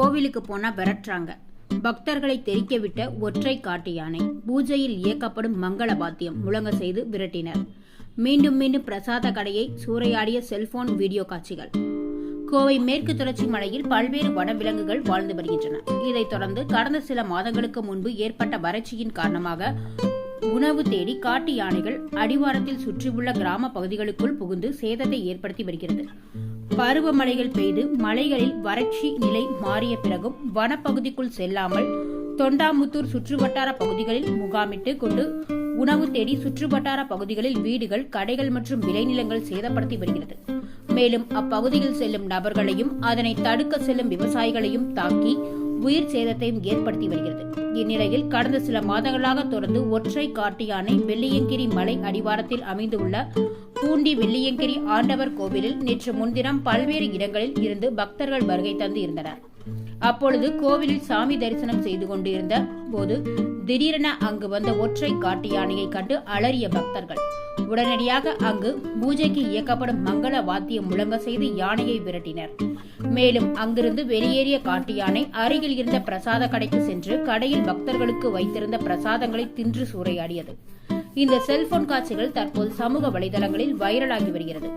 கோவிலுக்கு போனா விரட்டுறாங்க. பக்தர்களை தெரிக்க விட்ட ஒற்றை காட்டு யானை பூஜையில் இயக்கப்படும் மங்கள பாத்தியம் முழங்க செய்து விரட்டினர். மீண்டும் மீண்டும் பிரசாத கடையை சூறையாடிய செல்போன் வீடியோ காட்சிகள். கோவை மேற்கு தொடர்ச்சி மலையில் பல்வேறு வனவிலங்குகள் வாழ்ந்து வருகின்றன. இதைத் தொடர்ந்து கடந்த சில மாதங்களுக்கு முன்பு ஏற்பட்ட வறட்சியின் காரணமாக உணவு தேடி காட்டு யானைகள் அடிவாரத்தில் சுற்றியுள்ள கிராம பகுதிகளுக்குள் புகுந்து சேதத்தை ஏற்படுத்தி வருகிறது. பருவமழைகள் பெய்து மலைகளில் வறட்சி நிலை மாறிய பிறகும் வனப்பகுதிக்குள் செல்லாமல் தொண்டாமுத்தூர் சுற்றுவட்டார பகுதிகளில் முகாமிட்டு கொண்டு உணவு தேடி சுற்றுவட்டார பகுதிகளில் வீடுகள் கடைகள் மற்றும் விளைநிலங்கள் சேதப்படுத்தி வருகிறது. மேலும் அப்பகுதியில் செல்லும் நபர்களையும் அதனை தடுக்க செல்லும் விவசாயிகளையும் தாக்கி உயிர் சேதத்தையும் ஏற்படுத்தி வருகிறது. இந்நிலையில் கடந்த சில மாதங்களாக தொடர்ந்து ஒற்றை காட்டு யானை வெள்ளியங்கிரி மலை அடிவாரத்தில் அமைந்துள்ள பூண்டி வெள்ளியங்கிரி ஆண்டவர் கோவிலில் நேற்று முன்தினம் பல்வேறு இடங்களில் இருந்து பக்தர்கள் வருகை தந்து இருந்தனர். அப்பொழுது கோவிலில் சாமி தரிசனம் செய்து கொண்டிருந்த போது திடீரென அங்கு வந்த ஒற்றை காட்டு யானையை கண்டு அலறிய பக்தர்கள். உடனடியாக அங்கு பூஜைக்கு இயக்கப்படும் மங்கள வாத்தியம் முழங்க செய்து யானையை விரட்டினர். மேலும் அங்கிருந்து வெளியேறிய காட்டு யானை அருகில் இருந்த பிரசாத கடைக்கு சென்று கடையில் பக்தர்களுக்கு வைத்திருந்த பிரசாதங்களை தின்று சூறையாடியது. இந்த செல்போன் காட்சிகள் தற்போது சமூக வலைதளங்களில் வைரலாகி வருகிறது.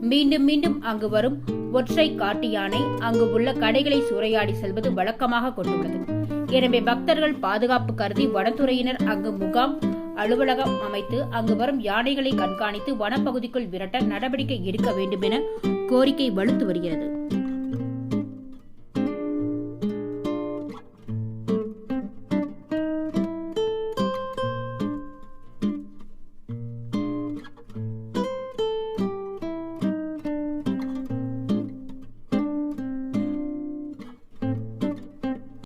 மீண்டும் மீண்டும் அங்கு வரும் ஒற்றை காட்டு யானை அங்கு உள்ள கடைகளை சூறையாடி செல்வது வழக்கமாக கொண்டுள்ளது. எனவே பக்தர்கள் பாதுகாப்பு கருதி வனத்துறையினர் அங்கு முகாம் அலுவலகம் அமைத்து அங்கு வரும் யானைகளை கண்காணித்து வனப்பகுதிக்குள் விரட்ட நடவடிக்கை எடுக்க வேண்டும் என கோரிக்கை வலுத்து வருகிறது.